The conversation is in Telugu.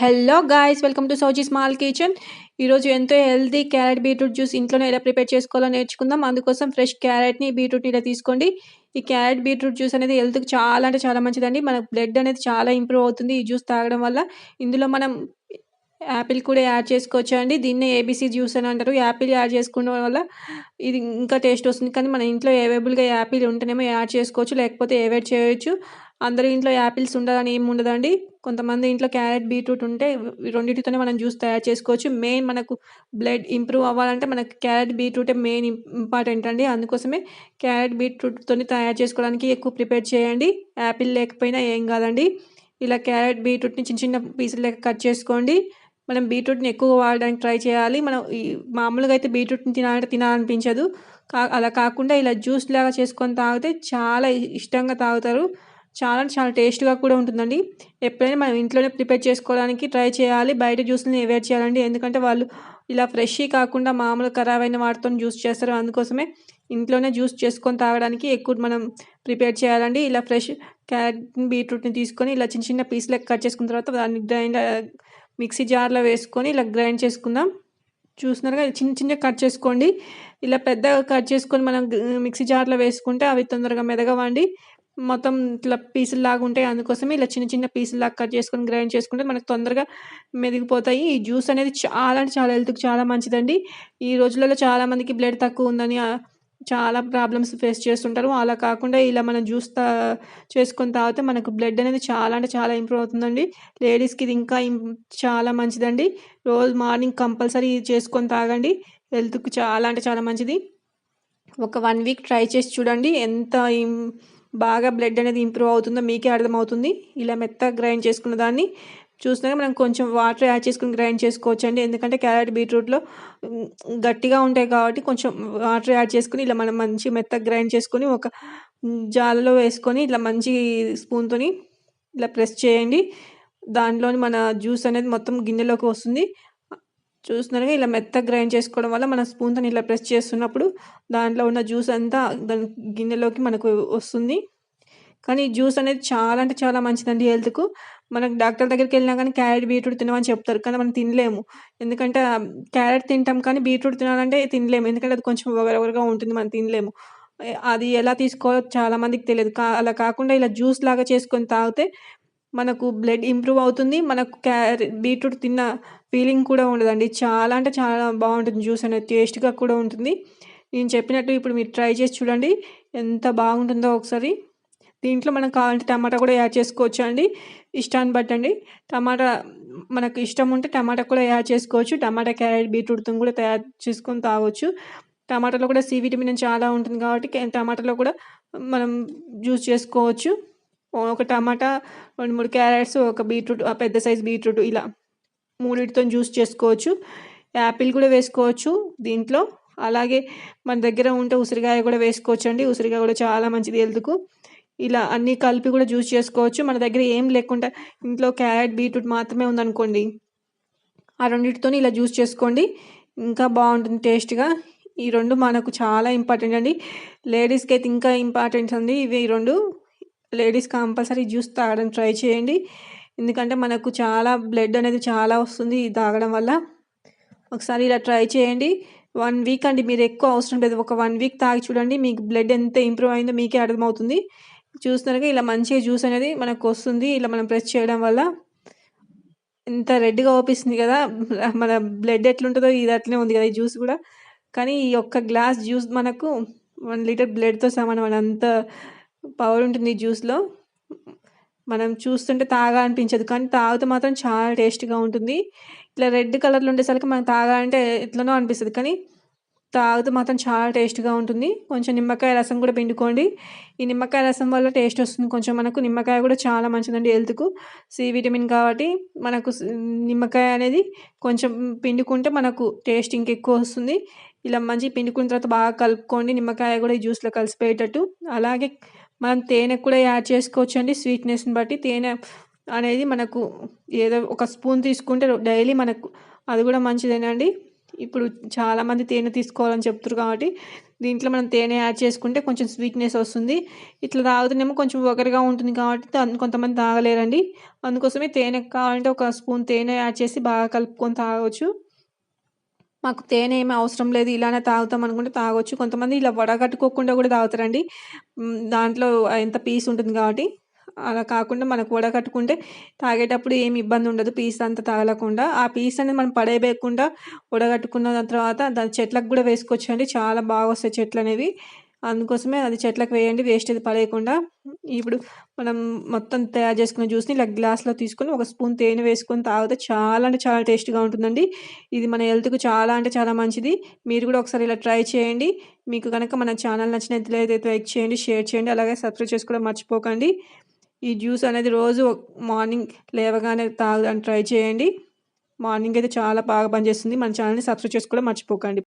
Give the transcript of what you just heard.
Hello guys welcome to Sowji small kitchen ఈరోజు ఎంతో హెల్తీ క్యారెట్ బీట్రూట్ జ్యూస్ ఇంట్లోనే ఎలా ప్రిపేర్ చేసుకోవాలో నేర్చుకుందాం. అందుకోసం ఫ్రెష్ క్యారెట్ని బీట్రూట్ని ఇలా తీసుకోండి. ఈ క్యారెట్ బీట్రూట్ జ్యూస్ అనేది హెల్త్కి చాలా అంటే చాలా మంచిదండి. మన బ్లడ్ అనేది చాలా ఇంప్రూవ్ అవుతుంది ఈ జ్యూస్ తాగడం వల్ల. ఇందులో మనం యాపిల్ కూడా యాడ్ చేసుకోవచ్చు అండి. దీన్నే ఏబీసీ జ్యూస్ అని అంటారు. యాపిల్ యాడ్ చేసుకోవడం వల్ల ఇది ఇంకా టేస్ట్ వస్తుంది. కానీ మన ఇంట్లో అవైలబుల్గా యాపిల్ ఉంటేనేమో యాడ్ చేసుకోవచ్చు. లేకపోతే ఏవైడ్ చేయొచ్చు. అందరి ఇంట్లో యాపిల్స్ ఉండాలని ఏమి ఉండదండి. కొంతమంది ఇంట్లో క్యారెట్ బీట్రూట్ ఉంటే రెండింటితోనే మనం జ్యూస్ తయారు చేసుకోవచ్చు. మెయిన్ మనకు బ్లడ్ ఇంప్రూవ్ అవ్వాలంటే మనకు క్యారెట్ బీట్రూటే మెయిన్ ఇంపార్టెంట్ అండి. అందుకోసమే క్యారెట్ బీట్రూట్తోని తయారు చేసుకోవడానికి ఎక్కువ ప్రిపేర్ చేయండి. యాపిల్ లేకపోయినా ఏం కాదండి. ఇలా క్యారెట్ బీట్రూట్ని చిన్న చిన్న పీసులు లెక్క కట్ చేసుకోండి. మనం బీట్రూట్ని ఎక్కువ వాడడానికి ట్రై చేయాలి. మనం ఈ మామూలుగా అయితే బీట్రూట్ని తినాలంటే తినాలనిపించదు. కా అలా కాకుండా ఇలా జ్యూస్ లాగా చేసుకొని తాగితే చాలా ఇష్టంగా తాగుతారు. చాలా చాలా టేస్ట్గా కూడా ఉంటుందండి. ఎప్పుడైనా మనం ఇంట్లోనే ప్రిపేర్ చేసుకోవడానికి ట్రై చేయాలి. బయట జ్యూస్ని అవాయిడ్ చేయాలండి. ఎందుకంటే వాళ్ళు ఇలా ఫ్రెష్ కాకుండా మామూలు ఖరాబ్ అయిన వాటితో జ్యూస్ చేస్తారు. అందుకోసమే ఇంట్లోనే జ్యూస్ చేసుకొని తాగడానికి ఎక్కువ మనం ప్రిపేర్ చేయాలండి. ఇలా ఫ్రెష్ క్యారెట్ బీట్రూట్ని తీసుకొని ఇలా చిన్న చిన్న పీసులకు కట్ చేసుకున్న తర్వాత దాన్ని గ్రైండ్ మిక్సీ జార్లో వేసుకొని ఇలా గ్రైండ్ చేసుకుందాం. చూస్తున్నారుగా చిన్న చిన్న కట్ చేసుకోండి. ఇలా పెద్దగా కట్ చేసుకొని మనం మిక్సీ జార్లో వేసుకుంటే అవి తొందరగా మెదగవండి మొత్తం ఇట్లా పీసులు లాగా ఉంటాయి. అందుకోసమే ఇలా చిన్న చిన్న పీసులు లాగా కట్ చేసుకొని గ్రైండ్ చేసుకుంటే మనకు తొందరగా మెదిగిపోతాయి. ఈ జ్యూస్ అనేది చాలా అంటే చాలా హెల్త్కి చాలా మంచిదండి. ఈ రోజులలో చాలామందికి బ్లడ్ తక్కువ ఉందని చాలా ప్రాబ్లమ్స్ ఫేస్ చేస్తుంటారు. అలా కాకుండా ఇలా మనం జ్యూస్ తా చేసుకొని తాగితే మనకు బ్లడ్ అనేది చాలా అంటే చాలా ఇంప్రూవ్ అవుతుందండి. లేడీస్కి ఇది ఇంకా చాలా మంచిదండి. రోజు మార్నింగ్ కంపల్సరీ చేసుకొని తాగండి. హెల్త్కి చాలా అంటే చాలా మంచిది. ఒక వన్ వీక్ ట్రై చేసి చూడండి. ఎంత బాగా బ్లడ్ అనేది ఇంప్రూవ్ అవుతుందో మీకే అర్థమవుతుంది. ఇలా మెత్తగా గ్రైండ్ చేసుకున్న దాన్ని చూసినాక మనం కొంచెం వాటర్ యాడ్ చేసుకుని గ్రైండ్ చేసుకోవచ్చు అండి ఎందుకంటే క్యారెట్ బీట్రూట్లో గట్టిగా ఉంటాయి కాబట్టి కొంచెం వాటర్ యాడ్ చేసుకుని ఇలా మనం మంచి మెత్తగా గ్రైండ్ చేసుకొని ఒక జాలలో వేసుకొని ఇట్లా మంచి స్పూన్తోని ఇలా ప్రెస్ చేయండి. దాంట్లోని మన జ్యూస్ అనేది మొత్తం గిన్నెలోకి వస్తుంది. చూస్తున్నారుగా ఇలా మెత్తగా గ్రైండ్ చేసుకోవడం వల్ల మన స్పూన్తో ఇలా ప్రెస్ చేస్తున్నప్పుడు దాంట్లో ఉన్న జ్యూస్ అంతా దాని గిన్నెలోకి మనకు వస్తుంది. కానీ జ్యూస్ అనేది చాలా అంటే చాలా మంచిదండి హెల్త్కు. మనకు డాక్టర్ దగ్గరికి వెళ్ళినా కానీ క్యారెట్ బీట్రూట్ తినమని చెప్తారు. కానీ మనం తినలేము. ఎందుకంటే క్యారెట్ తింటాం కానీ బీట్రూట్ తినాలంటే తినలేము. ఎందుకంటే అది కొంచెం ఒగరొగరుగా ఉంటుంది మనం తినలేము. అది ఎలా తీసుకోవాలో చాలామందికి తెలియదు. కా అలా కాకుండా ఇలా జ్యూస్ లాగా చేసుకొని తాగితే మనకు బ్లడ్ ఇంప్రూవ్ అవుతుంది. మనకు క్యారెట్ బీట్రూట్ తిన్న ఫీలింగ్ కూడా ఉండదండి. చాలా అంటే చాలా బాగుంటుంది జ్యూస్ అనేది. టేస్ట్గా కూడా ఉంటుంది. నేను చెప్పినట్టు ఇప్పుడు మీరు ట్రై చేసి చూడండి. ఎంత బాగుంటుందో ఒకసారి. దీంట్లో మనం కావాలంటే టమాటా కూడా యాడ్ చేసుకోవచ్చు అండి ఇష్టాన్ని బట్టండి. టమాటా మనకు ఇష్టం ఉంటే టమాటా కూడా యాడ్ చేసుకోవచ్చు. టమాటా క్యారెట్ బీట్రూట్తో కూడా తయారు చేసుకొని తాగొచ్చు. టమాటాలో కూడా సి విటమిన్ చాలా ఉంటుంది కాబట్టి టమాటాలో కూడా మనం జ్యూస్ చేసుకోవచ్చు. ఒక టమాటా రెండు మూడు క్యారెట్స్ ఒక బీట్రూట్ పెద్ద సైజ్ బీట్రూట్ ఇలా మూడింటితో జ్యూస్ చేసుకోవచ్చు. యాపిల్ కూడా వేసుకోవచ్చు దీంట్లో. అలాగే మన దగ్గర ఉంటే ఉసిరికాయ కూడా వేసుకోవచ్చు అండి ఉసిరికాయ కూడా చాలా మంచిది హెల్త్కు. ఇలా అన్నీ కలిపి కూడా జ్యూస్ చేసుకోవచ్చు. మన దగ్గర ఏం లేకుండా ఇంట్లో క్యారెట్ బీట్రూట్ మాత్రమే ఉందనుకోండి ఆ రెండింటితో ఇలా జ్యూస్ చేసుకోండి. ఇంకా బాగుంటుంది టేస్ట్గా. ఈ రెండు మనకు చాలా ఇంపార్టెంట్ అండి. లేడీస్కి అయితే ఇంకా ఇంపార్టెంట్ అండి ఇవి రెండు. లేడీస్ కంపల్సరీ జ్యూస్ తాగడం ట్రై చేయండి. ఎందుకంటే మనకు చాలా బ్లడ్ అనేది చాలా వస్తుంది తాగడం వల్ల. ఒకసారి ఇలా ట్రై చేయండి. వన్ వీక్ అండి మీరు ఎక్కువ అవసరం లేదు. ఒక వన్ వీక్ తాగి చూడండి మీకు బ్లడ్ ఎంత ఇంప్రూవ్ అయిందో మీకే అర్థమవుతుంది. చూస్తున్నారుగా ఇలా మంచిగా జ్యూస్ అనేది మనకు వస్తుంది. ఇలా మనం ప్రెస్ చేయడం వల్ల ఇంత రెడ్గా ఓపిస్తుంది కదా. మన బ్లడ్ ఎట్లుంటుందో ఇది అట్లనే ఉంది కదా ఈ జ్యూస్ కూడా. కానీ ఈ ఒక్క గ్లాస్ జ్యూస్ మనకు వన్ లీటర్ బ్లడ్తో సమానం అని అంత పవర్ ఉంటుంది ఈ జ్యూస్లో. మనం చూస్తుంటే తాగా అనిపించదు. కానీ తాగితే మాత్రం చాలా టేస్ట్గా ఉంటుంది. ఇట్లా రెడ్ కలర్లో ఉండేసరికి మనం తాగాలంటే ఎట్లనో అనిపిస్తుంది. కానీ తాగితే మాత్రం చాలా టేస్ట్గా ఉంటుంది. కొంచెం నిమ్మకాయ రసం కూడా పిండుకోండి. ఈ నిమ్మకాయ రసం వల్ల టేస్ట్ వస్తుంది. కొంచెం మనకు నిమ్మకాయ కూడా చాలా మంచిదండి హెల్త్కు. సి విటమిన్ కాబట్టి మనకు నిమ్మకాయ అనేది కొంచెం పిండుకుంటే మనకు టేస్ట్ ఇంకెక్కువ వస్తుంది. ఇలా మంచి పిండుకున్న తర్వాత బాగా కలుపుకోండి. నిమ్మకాయ కూడా ఈ జ్యూస్లో కలిసిపోయేటట్టు. అలాగే మనం తేనె కూడా యాడ్ చేసుకోవచ్చు అండి స్వీట్నెస్ని బట్టి తేనె అనేది మనకు ఏదో ఒక స్పూన్ తీసుకుంటే డైలీ మనకు అది కూడా మంచిదేనండి. ఇప్పుడు చాలామంది తేనె తీసుకోవాలని చెప్తారు కాబట్టి దీంట్లో మనం తేనె యాడ్ చేసుకుంటే కొంచెం స్వీట్నెస్ వస్తుంది. ఇట్లా తాగుతున్నేమో కొంచెం ఒగరుగా ఉంటుంది కాబట్టి కొంతమంది తాగలేరండి. అందుకోసమే తేనె కావాలంటే ఒక స్పూన్ తేనె యాడ్ చేసి బాగా కలుపుకొని తాగవచ్చు మాకు తేనె ఏమీ అవసరం లేదు ఇలానే తాగుతాం అనుకుంటే తాగొచ్చు. కొంతమంది ఇలా వడగట్టుకోకుండా కూడా తాగుతారండి. దాంట్లో ఎంత పీస్ ఉంటుంది కాబట్టి. అలా కాకుండా మనకు వడగట్టుకుంటే తాగేటప్పుడు ఏమి ఇబ్బంది ఉండదు. పీస్ అంతా తగలకుండా ఆ పీస్ అనేది మనం పడేయకుండా వడగట్టుకున్న తర్వాత దాని చెట్లకు కూడా వేసుకోవచ్చు అండి చాలా బాగా వస్తాయి చెట్లు అనేవి. అందుకోసమే అది చెట్లకు వేయండి. వేస్ట్ అది పడేయకుండా. ఇప్పుడు మనం మొత్తం తయారు చేసుకున్న జ్యూస్ని ఇలా గ్లాస్లో తీసుకొని ఒక స్పూన్ తేనె వేసుకొని తాగితే చాలా అంటే చాలా టేస్ట్గా ఉంటుందండి. ఇది మన హెల్త్కు చాలా అంటే చాలా మంచిది. మీరు కూడా ఒకసారి ఇలా ట్రై చేయండి. మీకు కనుక మన ఛానల్ నచ్చినట్లయితే లైక్ చేయండి షేర్ చేయండి. అలాగే సబ్స్క్రైబ్ చేసుకోవడం మర్చిపోకండి. ఈ జ్యూస్ అనేది రోజు మార్నింగ్ లేవగానే తాగడానికి ట్రై చేయండి. మార్నింగ్ అయితే చాలా బాగా పనిచేస్తుంది. మన ఛానల్ని సబ్స్క్రైబ్ చేసుకోవడం మర్చిపోకండి.